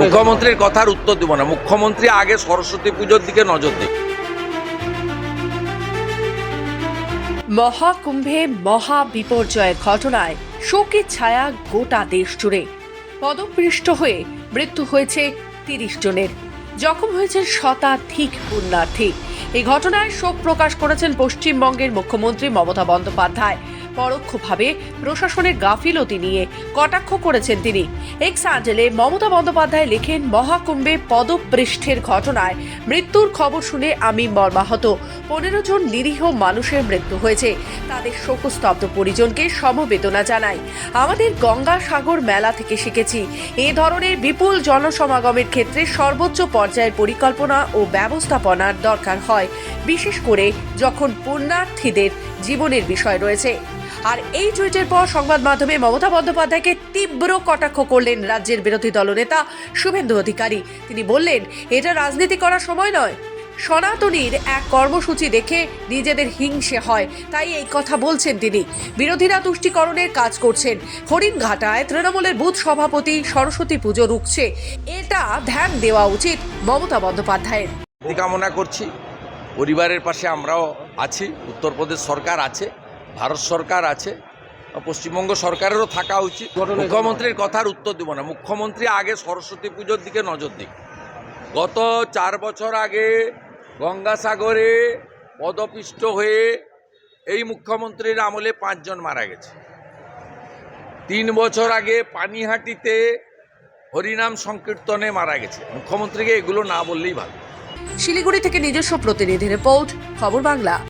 মুখ্যমন্ত্রীর কথার উত্তর দিব না। মুখ্যমন্ত্রী আগে সরস্বতী পুজোর দিকে নজর দিক। মহাকুম্ভে মহা বিপর্যয়ের ঘটনায় শোকের ছায়া গোটা দেশ জুড়ে। পদপৃষ্ট হয়ে মৃত্যু হয়েছে তিরিশ জনের। জখম হয়েছেন শতাধিক পুণ্যার্থী। এই ঘটনায় শোক প্রকাশ করেছেন পশ্চিমবঙ্গের মুখ্যমন্ত্রী মমতা বন্দ্যোপাধ্যায়। পরোক্ষভাবে প্রশাসনের গাফিলতি নিয়ে কটাক্ষ করেছেন তিনি। এক্স আঞ্জেলে মমতা বন্দ্যোপাধ্যায় লেখেন, মহাকুম্ভে পদপৃষ্ঠের ঘটনায় মৃত্যুর খবর শুনে আমি মর্মাহত। পনেরো জন নিরীহ মানুষের মৃত্যু হয়েছে। তাদের শোকস্তব্ধ পরিজনকে সমবেদনা জানাই। আমাদের গঙ্গা সাগর মেলা থেকে শিখেছি, এ ধরনের বিপুল জনসমাগমের ক্ষেত্রে সর্বোচ্চ পর্যায়ের পরিকল্পনা ও ব্যবস্থাপনার দরকার হয়। বিশেষ করে যখন পুণ্যার্থীদের জীবনের বিষয় রয়েছে। আর এই টুইটের পর সংবাদ মাধ্যমে মমতা বন্দ্যোপাধ্যায়কে তীব্র কটাক্ষ করলেন রাজ্যের বিরোধী দলনেতা শুভেন্দু অধিকারী। তিনি বললেন, এটা রাজনীতি করার সময় নয়। সনাতনীর এক কর্মসূচি দেখে নিজেদের হিংসে হয়, তাই এই কথা বলছেন তিনি। বিরোধীরা তুষ্টিকরণের কাজ করছেন। হরিণঘাটায় তৃণমূলের বুথ সভাপতি সরস্বতী পুজো রুখছে। এটা ধ্যান দেওয়া উচিত মমতা বন্দ্যোপাধ্যায়ের। কামনা করছি, পরিবারের পাশে আমরাও আছি, উত্তরপ্রদেশ সরকার আছে। ভারত সরকার আছে, পশ্চিমবঙ্গ সরকারেরও থাকা উচিত। মুখ্যমন্ত্রীর কথার উত্তর দিব না। মুখ্যমন্ত্রী আগে সরস্বতী পুজোর দিকে নজর দিক। গত চার বছর আগে গঙ্গাসাগরে পদপিষ্ট হয়ে এই মুখ্যমন্ত্রীর আমলে পাঁচজন মারা গেছে। তিন বছর আগে পানিহাটিতে হরিনাম সংকীর্তনে মারা গেছে। মুখ্যমন্ত্রীকে এগুলো না বললেই ভালো। শিলিগুড়ি থেকে নিজস্ব প্রতিনিধি রিপোর্ট, খবর বাংলা।